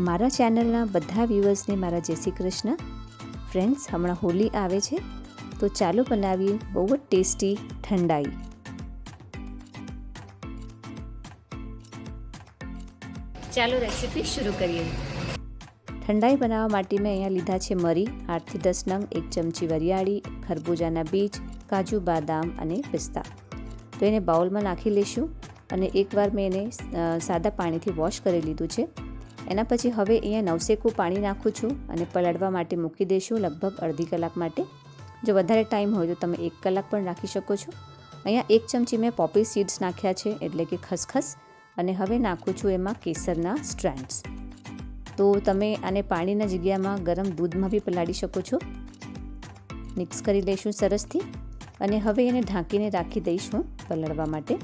મારા ચેનલના બધા વ્યૂઅર્સને મારા જય શ્રી કૃષ્ણ. ફ્રેન્ડ્સ હમણાં હોલી આવે છે તો ચાલો બનાવીએ બહુ જ ટેસ્ટી ઠંડાઈ. ચાલો રેસીપી શરૂ કરીએ. ઠંડાઈ બનાવવા માટે મેં અહીંયા લીધા છે મરી આઠથી દસ નંગ એક ચમચી વરિયાળી ખરબૂજાના બીજ કાજુ બાદામ અને પિસ્તા. તો એને બાઉલમાં નાખી લઈશું અને એકવાર મેં એને સાદા પાણીથી વોશ કરી લીધું છે. એના પછી હવે અહીંયા નવસેકું પાણી નાખું છું અને પલાળવા માટે મૂકી દઈશું લગભગ અડધી કલાક માટે. જો વધારે ટાઈમ હોય તો તમે એક કલાક પણ રાખી શકો છો. અહીંયા એક ચમચી મેં પોપી સીડ્સ નાખ્યા છે, એટલે કે ખસખસ, અને હવે નાખું છું એમાં કેસરના સ્ટ્રેન્ડ્સ. તો તમે આને પાણીના જગ્યામાં ગરમ દૂધમાં બી પલાળી શકો છો. મિક્સ કરી લઈશું સરસથી, અને હવે એને ઢાંકીને રાખી દઈશું પલાળવા માટે.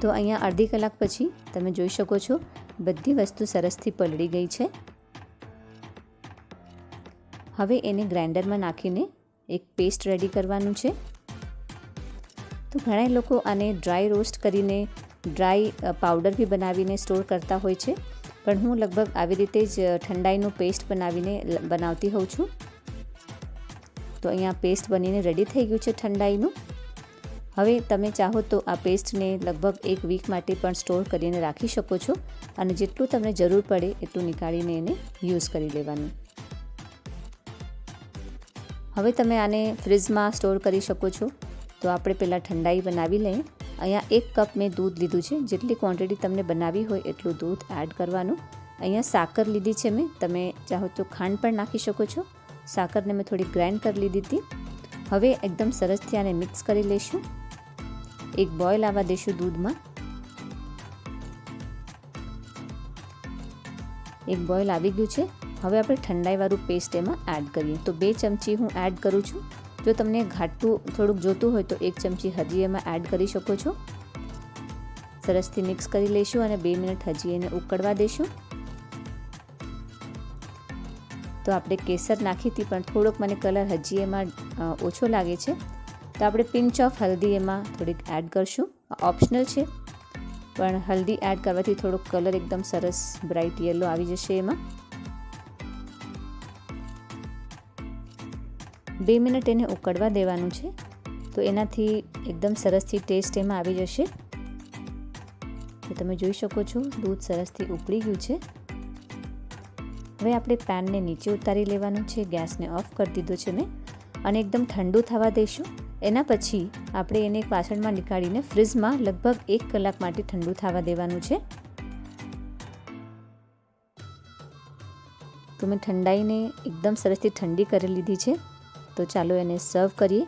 તો અહીંયા અડધી કલાક પછી તમે જોઈ શકો છો, બધી વસ્તુ સરસથી પલળી ગઈ છે. હવે એને ગ્રાઇન્ડરમાં નાખીને એક પેસ્ટ રેડી કરવાનું છે. તો ઘણા લોકો આને ડ્રાય રોસ્ટ કરીને ડ્રાય પાવડર બી બનાવીને સ્ટોર કરતા હોય છે. પણ હું લગભગ આવી રીતે જ ઠંડાઈનું પેસ્ટ બનાવીને બનાવતી હોઉં છું. તો અહીંયા પેસ્ટ બનીને રેડી થઈ ગયું છે ઠંડાઈનું. હવે તમે ચાહો તો આ પેસ્ટને લગભગ એક વીક માટે પણ સ્ટોર કરીને રાખી શકો છો અને જેટલું તમને જરૂર પડે એટલું નીકાળીને એને યુઝ કરી લેવાનું. હવે તમે આને ફ્રીજમાં સ્ટોર કરી શકો છો. તો આપણે પહેલાં ઠંડાઈ બનાવી લઈએ. અહીંયા એક કપ મેં દૂધ લીધું છે. જેટલી ક્વોન્ટિટી તમને બનાવી હોય એટલું દૂધ એડ કરવાનું. અહીંયા સાકર લીધી છે મેં. તમે ચાહો તો ખાંડ પણ નાખી શકો છો. સાકરને મેં થોડી ગ્રાઇન્ડ કરી લીધી હતી. હવે એકદમ સરસથી આને મિક્સ કરી લઈશું. એક બોઇલ આવવા દઈશું દૂધમાં. એક બોઇલ આવી ગયું છે. હવે આપણે ઠંડાઈવાળું પેસ્ટ એમાં એડ કરીએ. તો બે ચમચી હું એડ કરું છું. જો તમને ઘાટું થોડુંક જોતું હોય તો એક ચમચી હજી એમાં એડ કરી શકો છો. સરસથી મિક્સ કરી લઈશું અને બે મિનિટ હજી એને ઉકળવા દઈશું. તો આપણે કેસર નાખી હતી પણ થોડોક મને કલર હજી એમાં ઓછો લાગે છે. તો આપણે પિંચ ઓફ હલ્દી એમાં થોડીક એડ કરશું. ઓપ્શનલ છે. પણ હલ્દી એડ કરવાથી થોડોક કલર એકદમ સરસ બ્રાઇટ યલો આવી જશે એમાં. બે મિનિટ એને ઉકળવા દેવાનું છે. તો એનાથી એકદમ સરસથી ટેસ્ટ એમાં આવી જશે. તો તમે જોઈ શકો છો, દૂધ સરસથી ઉકળી ગયું છે. હવે આપણે પેનને નીચે ઉતારી લેવાનું છે. ગેસને ઓફ કરી દીધો છે મેં. અને એકદમ ઠંડુ થવા દઈશું. એના પછી આપણે એને એક વાસણમાં નીકાળીને ફ્રીજમાં લગભગ એક કલાક માટે ઠંડુ થવા દેવાનું છે. તો મેં ઠંડાઈને એકદમ સરસથી ઠંડી કરી લીધી છે. તો ચાલો એને સર્વ કરીએ.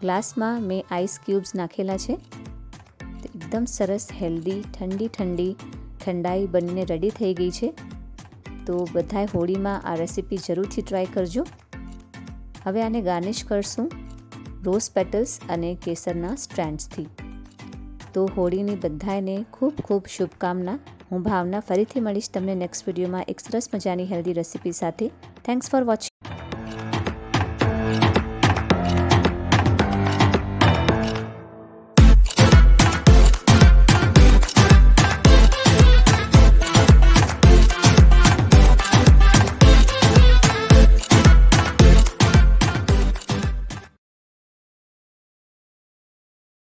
ગ્લાસમાં મેં આઈસ ક્યુબ્સ નાખેલા છે. એકદમ સરસ, હેલ્ધી, ઠંડી ઠંડી ઠંડાઈ બનીને રેડી થઈ ગઈ છે. તો બધાએ હોળીમાં આ રેસીપી જરૂરથી ટ્રાય કરજો. હવે આને ગાર્નિશ કરશું. રોઝ પેટલ્સ અને કેસરના સ્ટ્રેન્ડ્સથી તો હોળીની બધાને ખૂબ ખૂબ શુભકામના. હું ભાવના ફરીથી મળીશ તમને નેક્સ્ટ વિડીયોમાં એક સરસ મજાની હેલ્ધી રેસીપી સાથે. Thanks for watching